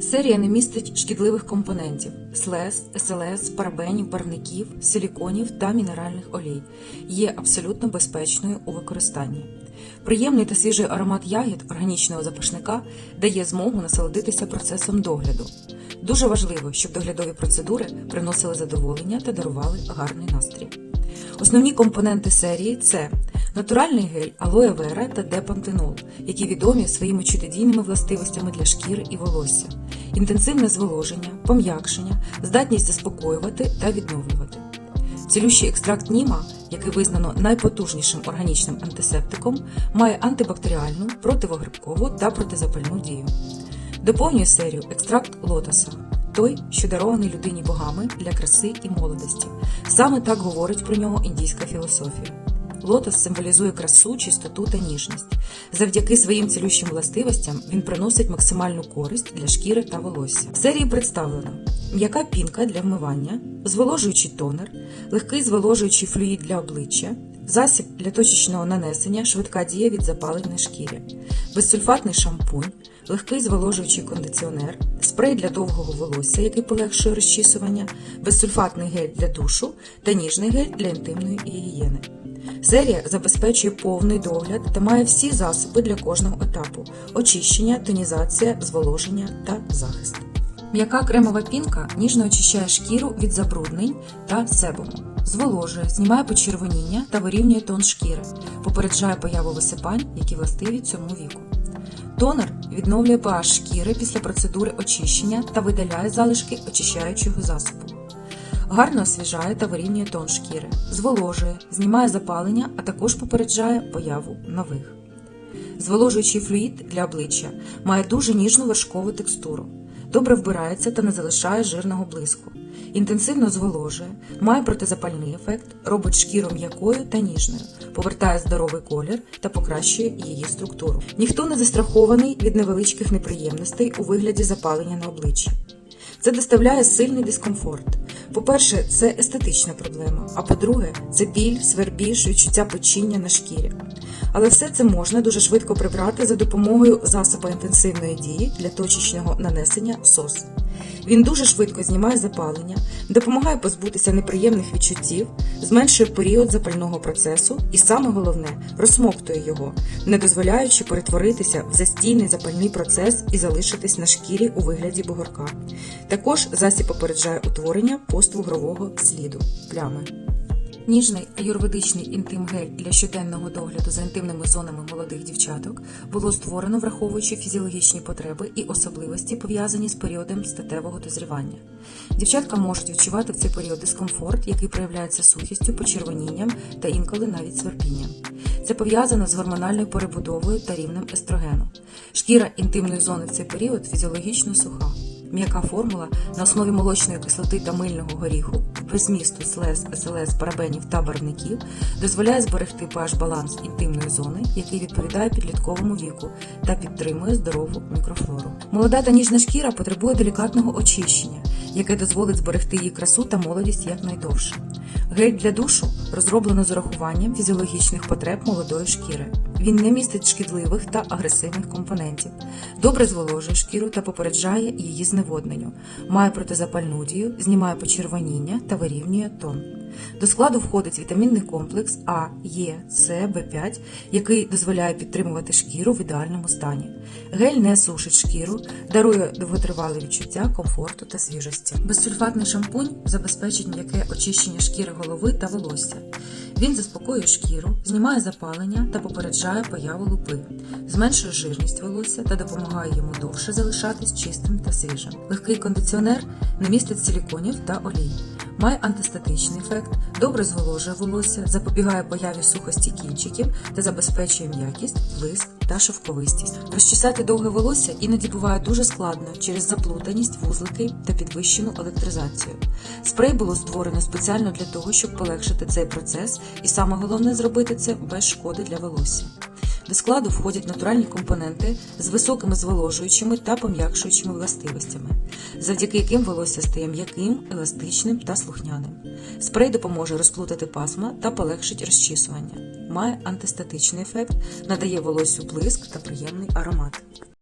Серія не містить шкідливих компонентів слез, СЛС, парабенів, барвників, силіконів та мінеральних олій. Є абсолютно безпечною у використанні. Приємний та свіжий аромат ягід органічного запашника дає змогу насолодитися процесом догляду. Дуже важливо, щоб доглядові процедури приносили задоволення та дарували гарний настрій. Основні компоненти серії це натуральний гель алоe вера та депантенол, які відомі своїми чудодійними властивостями для шкіри і волосся, інтенсивне зволоження, пом'якшення, здатність заспокоювати та відновлювати. Цілющий екстракт Німа, який визнано найпотужнішим органічним антисептиком, має антибактеріальну, противогрибкову та протизапальну дію. Доповнює серію екстракт лотоса, той, що дарований людині богами для краси і молодості. Саме так говорить про нього індійська філософія. Лотос символізує красу, чистоту та ніжність. Завдяки своїм цілющим властивостям він приносить максимальну користь для шкіри та волосся. В серії представлено м'яка пінка для вмивання, зволожуючий тонер, легкий зволожуючий флюїд для обличчя, засіб для точечного нанесення, швидка дія від запалень на шкірі, безсульфатний шампунь, легкий зволожуючий кондиціонер, спрей для довгого волосся, який полегшує розчісування, безсульфатний гель для душу та ніжний гель для інтимної гігієни. Серія забезпечує повний догляд та має всі засоби для кожного етапу: очищення, тонізація, зволоження та захист. М'яка кремова пінка ніжно очищає шкіру від забруднень та себуму, зволожує, знімає почервоніння та вирівнює тон шкіри, попереджає появу висипань, які властиві цьому віку. Тонер відновлює pH шкіри після процедури очищення та видаляє залишки очищаючого засобу. Гарно освіжає та вирівнює тон шкіри, зволожує, знімає запалення, а також попереджає появу нових. Зволожуючий флюїд для обличчя має дуже ніжну вершкову текстуру, добре вбирається та не залишає жирного блиску. Інтенсивно зволожує, має протизапальний ефект, робить шкіру м'якою та ніжною, повертає здоровий колір та покращує її структуру. Ніхто не застрахований від невеличких неприємностей у вигляді запалення на обличчі. Це доставляє сильний дискомфорт. По-перше, це естетична проблема, а по-друге, це біль, свербіж, відчуття печіння на шкірі. Але все це можна дуже швидко прибрати за допомогою засобу інтенсивної дії для точечного нанесення СОС. Він дуже швидко знімає запалення, допомагає позбутися неприємних відчуттів, зменшує період запального процесу і, саме головне, розсмоктує його, не дозволяючи перетворитися в застійний запальний процес і залишитись на шкірі у вигляді бугорка. Також засіб попереджає утворення поствугрового сліду плями. Ніжний аюрведичний інтим-гель для щоденного догляду за інтимними зонами молодих дівчаток було створено, враховуючи фізіологічні потреби і особливості, пов'язані з періодом статевого дозрівання. Дівчатка можуть відчувати в цей період дискомфорт, який проявляється сухістю, почервонінням та інколи навіть свербінням. Це пов'язано з гормональною перебудовою та рівнем естрогену. Шкіра інтимної зони в цей період фізіологічно суха. М'яка формула на основі молочної кислоти та мильного горіху, без змісту слез, СЛС, парабенів та барвників дозволяє зберегти pH баланс інтимної зони, який відповідає підлітковому віку та підтримує здорову мікрофлору. Молода та ніжна шкіра потребує делікатного очищення, яке дозволить зберегти її красу та молодість якнайдовше. Гель для душу розроблено з урахуванням фізіологічних потреб молодої шкіри. Він не містить шкідливих та агресивних компонентів, добре зволожує шкіру та попереджає її зневодненню, має протизапальну дію, знімає почервоніння та вирівнює тон. До складу входить вітамінний комплекс А, Е, С, В5, який дозволяє підтримувати шкіру в ідеальному стані. Гель не сушить шкіру, дарує довготривале відчуття комфорту та свіжості. Безсульфатний шампунь забезпечить м'яке очищення шкіри голови та волосся. Він заспокоює шкіру, знімає запалення та попереджає появу лупи, зменшує жирність волосся та допомагає йому довше залишатись чистим та свіжим. Легкий кондиціонер не містить силіконів та олій. Має антистатичний ефект, добре зволожує волосся, запобігає появі сухості кінчиків та забезпечує м'якість, блиск та шовковистість. Розчесати довге волосся іноді буває дуже складно через заплутаність, вузлики та підвищену електризацію. Спрей було створено спеціально для того, щоб полегшити цей процес, і саме головне зробити це без шкоди для волосся. До складу входять натуральні компоненти з високими зволожуючими та пом'якшуючими властивостями, завдяки яким волосся стає м'яким, еластичним та слухняним. Спрей допоможе розплутати пасма та полегшить розчісування. Має антистатичний ефект, надає волоссю блиск та приємний аромат.